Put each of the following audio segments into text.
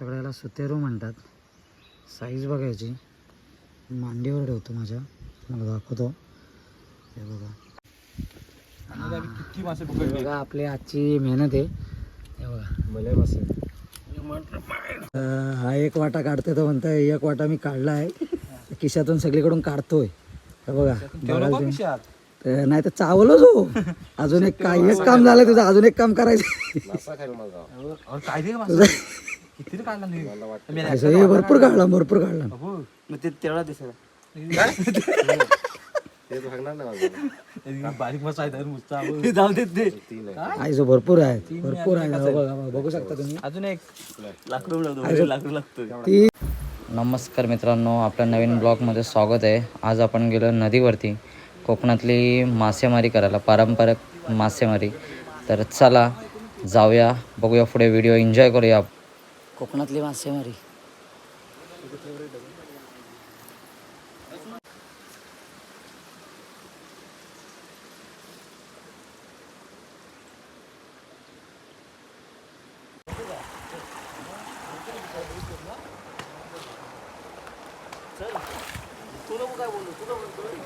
आमच्याकडे याला सुतेरो म्हणतात. साईज बघायची. मांडीवर ठेवतो माझ्या. मला दाखवतो. हे बघा. किती मासे पकडले. बघा आपली आजची मेहनत आहे. हे बघा. मले मासे. हा एक वाटा काढतोय तो म्हणतोय एक वाटा मी काढला आहे. खिशातून सगळीकडून काढतोय. हे बघा. तर नाही तर चावलोच हो. अजून एक काय एक काम झालं तुझं अजून एक काम करायचं. काय रे मासा? किती काढला असं हे भरपूर काढला भरपूर काढला. मग ते तेवढा दिसेल बारीक मासा आहे मुस्ता जाऊ देत ते आयसो भरपूर आहे भरपूर आहे हो बघा शकता तुम्ही. अजून एक. लाकडू लागतो लाकडू लागतो नमस्कार मित्रांनो आपल्या नवीन ब्लॉगमध्ये स्वागत आहे. आज आपण गेलो नदीवरती कोकणातली मासेमारी करायला पारंपरिक मासेमारी. तर चला जाऊया बघूया पुढे व्हिडिओ एन्जॉय करूया. कोकणातली मासेमारी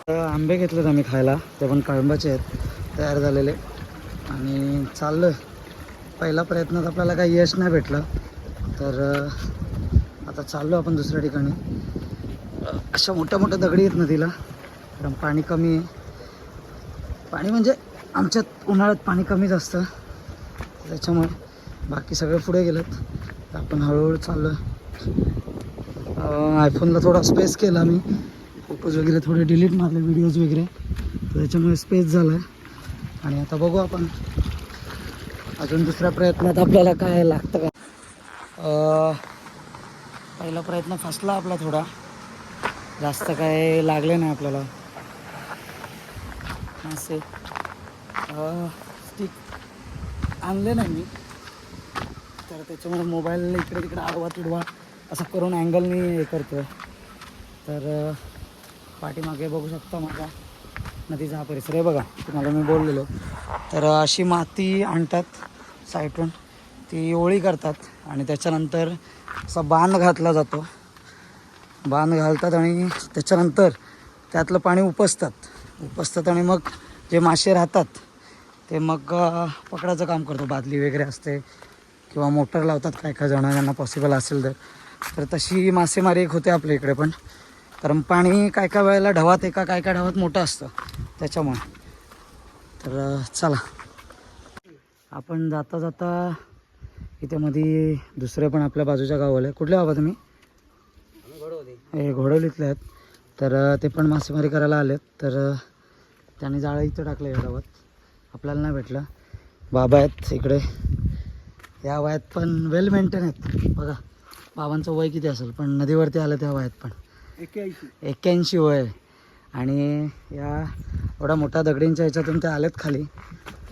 तर आंबे घेतलेत आम्ही खायला. ते पण कळंबाचे आहेत तयार झालेले. आणि चाललं पहिला प्रयत्नात आपल्याला काही यश नाही भेटलं. तर आता चाललो आपण दुसऱ्या ठिकाणी. अशा मोठ्या मोठ्या दगडी आहेत नदीला. कारण पाणी कमी आहे. पाणी म्हणजे आमच्यात उन्हाळ्यात पाणी कमीच असतं. त्याच्यामुळे बाकी सगळे पुढे गेलेत तर आपण हळूहळू चाललो आयफोनला थोडा स्पेस केला मी. फोटोज वगैरे थोडे डिलीट मारले व्हिडिओज वगैरे. तर त्याच्यामुळे स्पेस झाला आहे आणि आता बघू आपण. अजून दुसऱ्या प्रयत्नात आपल्याला काय लागतं का पहिला प्रयत्न फसला आपला थोडा. जास्त काय लागले नाही आपल्याला. असे. स्टिक आणले नाही मी. तर त्याच्यामुळे मोबाईल इकडे तिकडे आडवा तिडवा असं करून अँगलनी हे करतो तर पाठीमागे बघू शकता माझा नदीचा हा परिसर. आहे बघा तुम्हाला मी बोललेलो. तर अशी माती आणतात साईटवर ती ओळी करतात आणि त्याच्यानंतर असा बांध घातला जातो. बांध घालतात आणि त्याच्यानंतर त्यातलं पाणी उपसतात. उपसतात आणि मग जे मासे राहतात ते मग पकडायचं काम करतो. बादली वगैरे असते किंवा मोटर लावतात काय काय जण ज्यांना पॉसिबल असेल तर. तर तशी मासेमारी एक होते आपल्या इकडे पण. कारण पाणी काय काय वेळेला ढवात एका काय काय ढवात मोठं असतं. त्याच्यामुळे. तर चला. आपण जाता जाता इथे मध्ये दुसरे पण आपल्या बाजूच्या गावाला आहे कुठल्या बाबा तुम्ही? हे घोडवलीतले आहेत. तर ते पण मासेमारी करायला आलेत. तर त्यांनी जाळं इथं टाकलं या गावात. आपल्याला नाही भेटलं. बाबा आहेत इकडे. या वयात पण वेल मेंटेन आहेत. बघा बाबांचं वय किती असेल? पण नदीवरती आलं त्या वयात पण. एक्क्याऐंशी. वय. आणि या एवढ्या मोठ्या दगडींच्या ह्याच्यातून ते आलेत खाली.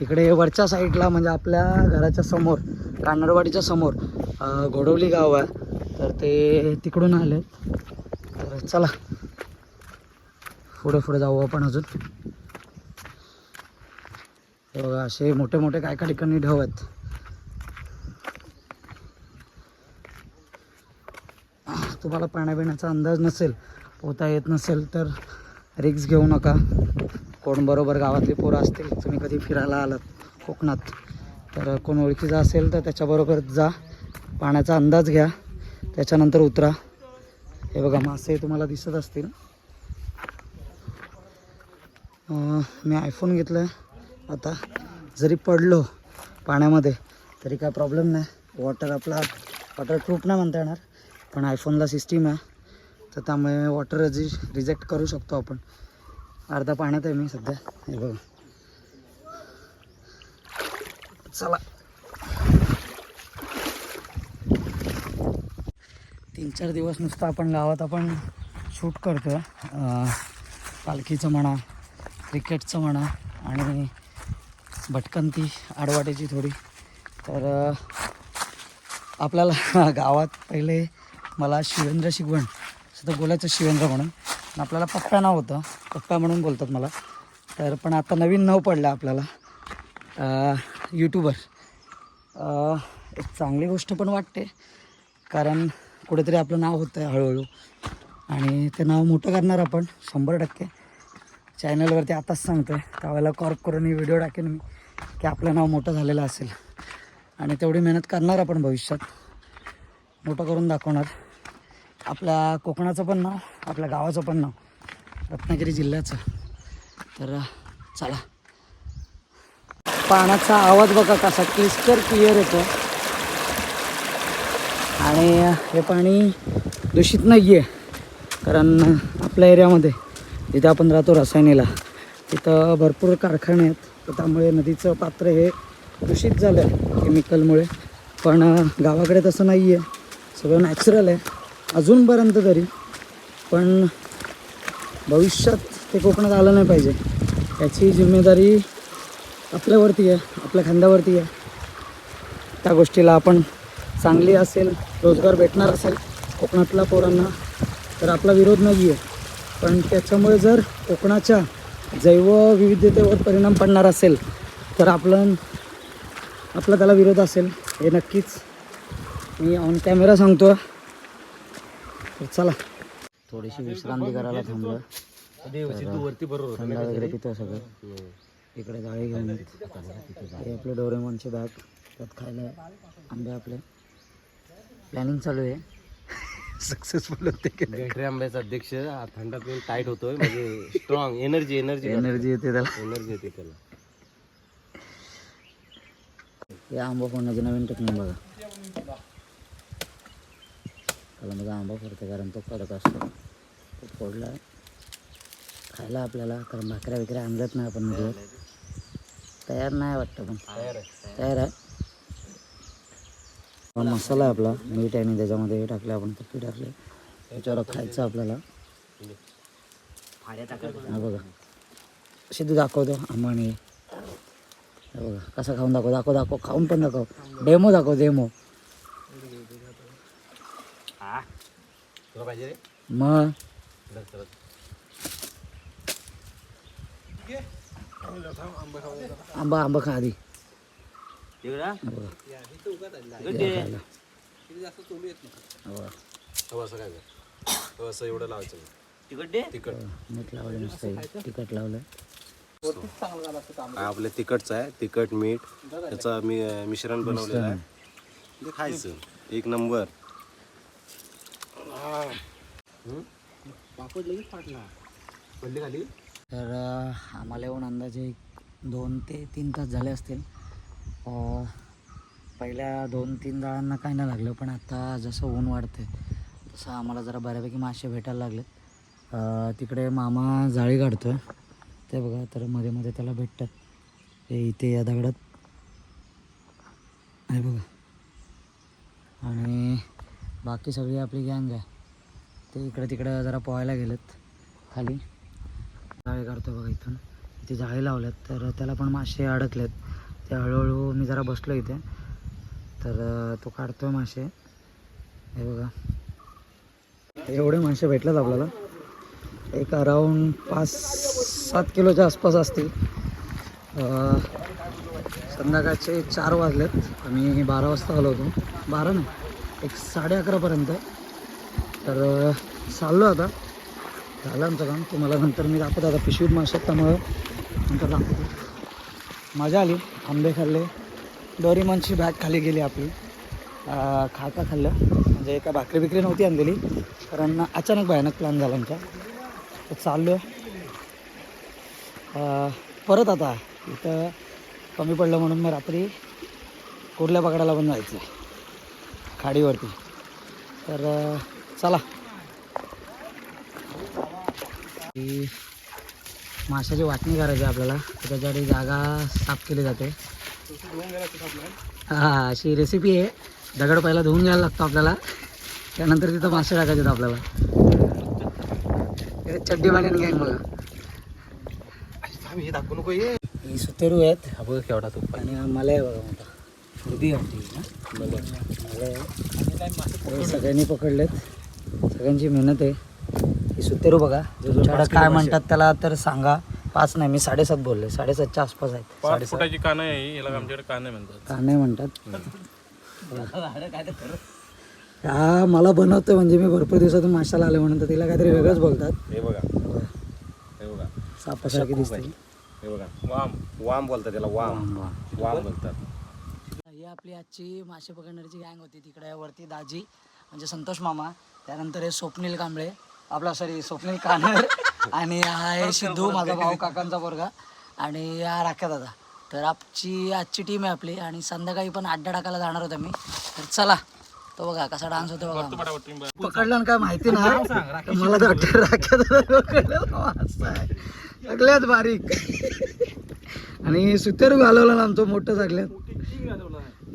इकडे वरच्या साईडला म्हणजे आपल्या घराच्या समोर कानडवाडीच्या समोर घोडवली गाव आहे. तर ते तिकडून आले. तर चला. पुढे पुढे जाऊ आपण अजून. हे बघा असे मोठे मोठे काय काय ठिकाणी ढव आहेत. तुम्हाला पाण्यापिण्याचा अंदाज नसेल पोहता येत नसेल तर रिक्स घेऊ नका. कोण बरोबर गावातले पोरं असतील तुम्ही कधी फिरायला आलात कोकणात तर कोण ओळखीचा असेल तर त्याच्याबरोबर जा पाण्याचा अंदाज घ्या त्याच्यानंतर उतरा. हे बघा मासे तुम्हाला दिसत असतील. मी आयफोन घेतला आहे आता जरी पडलो पाण्यामध्ये तरी काय प्रॉब्लेम नाही. वॉटर आपला वॉटरप्रूफ नाही म्हणता येणार पण आयफोनला सिस्टीम आहे. तर त्यामुळे वॉटर रजि रिजेक्ट करू शकतो आपण. अर्धा पाण्यात आहे मी सध्या. हे बघा. चला. तीन चार दिवस नुसतं आपण गावात आपण शूट करतो पालखीचं म्हणा क्रिकेटचं म्हणा आणि भटकंती आडवाटेची थोडी. तर आपल्याला गावात पहिले मला शिवेंद्र शिकवण असं तर बोलायचं शिवेंद्र म्हणून. आपल्याला पप्पा नाव होतं. पप्पा म्हणून बोलतात मला. तर पण आता नवीन नाव पडलं आपल्याला. यूट्यूबर एक चांगली गोष्ट पण वाटते. कारण कुठेतरी आपलं नाव होतं आहे हळूहळू. आणि ते नाव मोठं करणार आपण शंभर टक्के. चॅनलवरती आताच सांगतो आहे त्यावेळेला कॉर्क करून व्हिडिओ टाकेन मी की आपलं नाव मोठं झालेलं असेल. आणि तेवढी मेहनत करणार आपण भविष्यात. मोठं करून दाखवणार. आपल्या कोकणाचं पण नाव आपल्या गावाचं पण नाव रत्नागिरी जिल्ह्याचं. तर चला. पाण्याचा आवाज बघा कसा क्लिस्टर क्लिअर येतो. आणि हे पाणी दूषित नाही आहे कारण आपल्या एरियामध्ये जिथे आपण राहतो रसायनीला तिथं भरपूर कारखाने आहेत. तर त्यामुळे नदीचं पात्र हे दूषित झालं आहे केमिकलमुळे पण गावाकडे तसं नाही आहे सगळं नॅचरल आहे. अजूनपर्यंत तरी पण भविष्यात ते कोकणात आलं नाही पाहिजे. याची जिम्मेदारी आपल्यावरती आहे आपल्या खांद्यावरती आहे. त्या गोष्टीला आपण चांगली असेल रोजगार भेटणार असेल कोकणातल्या पोरांना तर आपला विरोध नाही आहे पण त्याच्यामुळे जर कोकणाच्या जैवविविधतेवर परिणाम पडणार असेल तर आपलं आपला त्याला विरोध असेल हे नक्कीच मी ऑन कॅमेरा सांगतो तर चला. थोडीशी विश्रांती करायला थांबलो वरती बरोबर थंड वगैरे पितो सगळं. इकडे जाळी घेऊन येत हे आपले डोरेमॉनचे बॅग त्यात खायला आंबे आपले. प्लॅनिंग चालू आहे. सक्सेसफुल होते की गॅटरी आंब्याचा अध्यक्ष हा थंडा पिऊन टाईट होतोय म्हणजे स्ट्रॉंग एनर्जी एनर्जी एनर्जी येते त्याला. एनर्जी येते त्याला. हे आंबा फोडण्याची नवीन टेक्निक बघा. त्याला माझा आंबा फोडते कारण तो कडक असतो. तो फोडला. खायला आपल्याला कारण भाकऱ्या बिकऱ्या आणल्यात नाही आपण नदीवर तयार नाही वाटतं पण. तयार आहे. मसाला आहे आपला मीठ आणि त्याच्यामध्ये हे टाकले आपण तपी टाकले. त्याच्यावर खायचं आपल्याला. हा बघा. सिद्धू दाखवतो अंबानी हे बघा कसा खाऊन दाखव दाखव दाखव खाऊन पण दाखव. डेमो दाखव डेमो. तुला पाहिजे रे? मग. आंबा आंबा खा आधी. एवढा हे बघा गड्डे. हे खायला. हे बघा. हो असं काय कर हो असं एवढं लावायचं तिकट दे तिखट. मीठ लावलं नुसतं. तिखट लावलं हा आपलं तिखटचं आहे. तिखट मीठ. त्याचं मी मिश्रण बनवलेलं आहे. ते खायचं. एक नंबर. पापड लगेच फाटला पडली खाली तर आम्हाला येऊन अंदाजे एक दोन ते तीन तास झाले असतील. पहिल्या दोन तीन जाळांना काय नाही लागलं पण आता जसं ऊन वाढते तसं आम्हाला जरा बऱ्यापैकी मासे भेटायला लागले तिकडे मामा जाळी काढतो ते बघा तर मध्ये मध्ये त्याला भेटतात. हे इथे या दगडात. आहे बघा. आणि बाकी सगळी आपली गँग आहे. ते इकडं तिकडं जरा पोहायला गेलेत खाली. जाळे काढतो बघा इथून. इथे जाळे लावलेत तर त्याला पण मासे अडकलेत. ते हळूहळू मी जरा बसलो इथे. तर तो तो आहे मासे. हे बघा. एवढे मासे भेटलेत आपल्याला. एक अराऊंड पाच सात किलोच्या आसपास असतील. संध्याकाळचे चार वाजलेत. आम्ही बारा वाजता आलो होतो. बारा नाही एक साडे अकरापर्यंत तर चाललो आता. झालं आमचं काम. तुम्हाला नंतर मी दाखवतो आता पिशवीत मासे त्यामुळं नंतर दाखवतो. मजा आली. आंबे खाल्ले. डोरीमॉनची बॅग खाली गेली आपली. खाता खाल्लं. म्हणजे एका भाकरी बिकरी नव्हती आणलेली. कारण अचानक भयानक प्लॅन झाला आमचा. तर चाललो परत आता इथं कमी पडलं म्हणून मग रात्री कुर्ल्या पकडायला पण जायचं आहे खाडीवरती. तर चला. माशाची वाटणी करायची आपल्याला. त्याच्यासाठी जागा साफ केली जाते. हा अशी रेसिपी आहे. दगड पहिला धुवून घ्यायला लागतो आपल्याला. त्यानंतर तिथं मासे टाकायचे आपल्याला. चड्डी बांधून घ्यायला बघा हे दाखवू नको ये. ही सुतेरू आहेत. हा बघ केवढा तो आणि मला आहे बघा मोठा. खुर्दी आहे मला आहे हे सगळ्यांनी पकडलेत. सगळ्यांची मेहनत आहे. ही सुतेरू बघा. तुमच्याकडे काय म्हणतात त्याला तर सांगा. पाच नाही मी साडेसात बोलले. साडेसातच्या आसपास आहेत. पाच फुटाची कानं आहे याला आमच्याकडे कानं म्हणतात. का नाही म्हणतात. हा मला बनवतोय म्हणजे मी भरपूर दिवसातून माशाला आले म्हणून तर तिला काहीतरी वेगळंच बोलतात. हे बघा. हे बघा. सापासारखी दिसते. हे बघा. वाम. वाम बोलतात त्याला वाम. वाम बोलतात. आपली आजची मासे पकडण्याची गँग होती तिकडे वरती दाजी म्हणजे संतोष मामा त्यानंतर हे स्वप्नील कांबळे आपला सॉरी स्वप्नील कानर आणि हा आहे सिद्धू माझा भाऊ काकांचा पोरगा आणि हा राख्या दादा. तर आजची आजची टीम आहे आपली आणि संध्याकाळी पण अड्डा टाकायला जाणार होता मी. तर चला तो बघा कसा डान्स होतो बघा. पकडला ना काय माहिती ना मला तर वाटतं राख्या दादा आहे. सगळ्यात बारीक. आणि सुतेरू घालवला ना आमचं मोठं सगळ्यात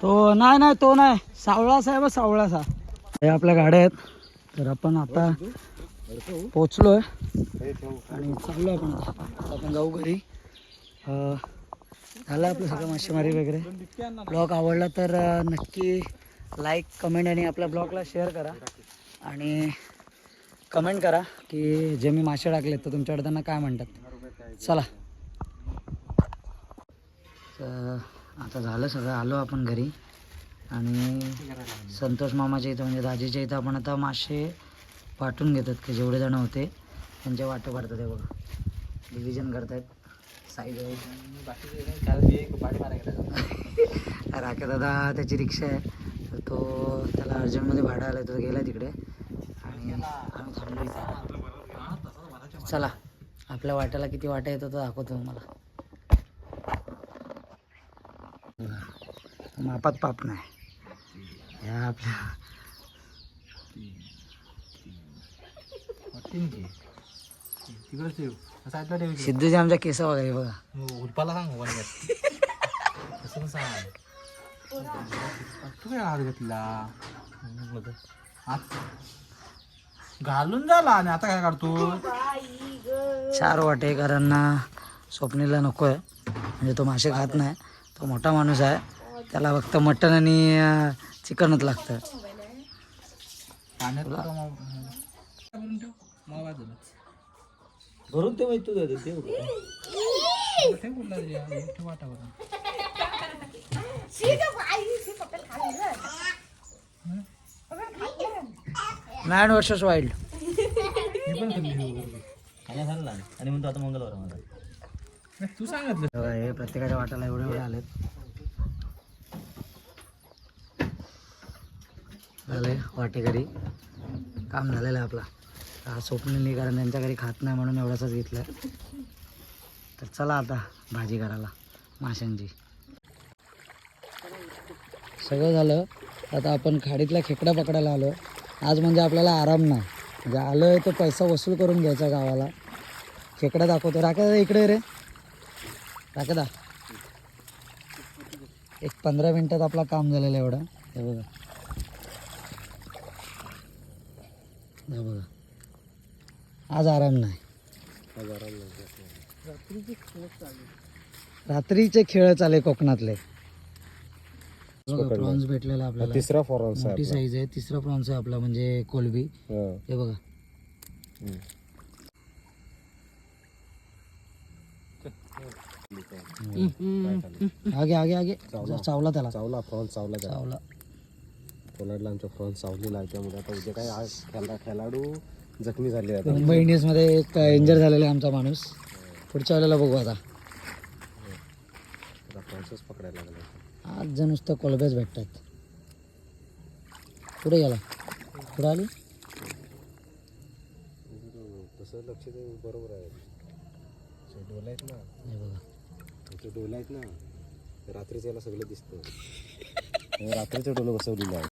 तो नाही नाही तो नाही. सावळा आहे सावळा सावळासा हे आपल्या गाड्या आहेत. तर आपण आता पोचलोय आणि चाललो आपण आपण जाऊ घरी. झालं आपलं सगळं मासेमारी वगैरे. ब्लॉग आवडला तर नक्की लाईक कमेंट आणि आपल्या ब्लॉगला शेअर करा. आणि कमेंट करा की जे मी मासे टाकले तर तुमच्याकडे त्यांना काय म्हणतात. चला. तर आता झालं सगळं आलो आपण घरी. आणि संतोष मामाच्या इथं म्हणजे दाजीच्या इथं आपण आता मासे वाटून घेतात की जेवढे जण होते त्यांच्या वाटं भरतात हे बघा. डिव्हिजन करतायत. साईज राखे दादा त्याची रिक्षा आहे. तर तो त्याला अर्जंटमध्ये भाडं आलं तर गेला तिकडे. आणि आम्ही थांबलो चला आपल्या वाट्याला किती वाटा येतो तो दाखवतो मला मापात पाप नाही. या आपल्या सिद्धूचे आमच्या केस वगैरे बघा. उलपाला सांग कसं सांग. तू काय हात घेतला? घालून झाला आणि आता काय काढतो चार वाटे कारण ना स्वप्नीला नको आहे म्हणजे तो मासे खात नाही. तो मोठा माणूस आहे. त्याला फक्त मटण आणि चिकनच लागतं. भरून ते माहिती तुझं ते हा. नाईन वर्षस वाईल्ड. आणि म्हणतो आता मंगळवार माझा. तू सांगितलं. हे प्रत्येकाच्या वाट्याला एवढे एवढे आलेत. झालं वाटे घरी काम झालेलं आहे आपला. हा नाही कारण त्यांच्या घरी खात नाही म्हणून एवढाच घेतलं तर चला आता भाजी करायला माशांची. सगळं झालं. आता आपण खाडीतला खेकडा पकडायला आलो. आज म्हणजे आपल्याला आराम नाही. म्हणजे आलं आहे तर पैसा वसूल करून घ्यायचा गावाला. खेकडा दाखवतो. राखा इकडे रे. राखदा एक पंधरा मिनटात आपला काम झालेलं आहे एवढं. हे बघा. हे बघा. आज आराम नाही. रात्रीचे खेळ चाले कोकणातले. प्रॉन्स भेटलेला आपल्याला. तिसरा फॉरन्स मोठी साईज आहे. तिसरा प्रॉन्स आहे आपला म्हणजे कोलबी. हे. बघा. आगे आगे आगे. चावला. त्याला. चावला फ्रॉन्स चावला चावला. कोलाडला आमच्या फ्रॉन्स चावलेला आहे त्यामुळे आता उद्या काय आज खेळा खेळाडू जखमी झाले आता मुंबई इंडियन्समध्ये एक इंजर झालेला आहे आमचा माणूस. पुढच्या वेळेला बघू आता. आता फ्रॉन्सच पकडायला लागला आज जण नुसतं कोलब्याच भेटतात. पुढे गेला. पुढे आली? तसं लक्ष दे बरोबर आहे. ते डोले आहेत ना. हे बघा. ते डोले आहेत ना. रात्रीच याला सगळं दिसतं. रात्रीचं डोलं बसवलेलं आहे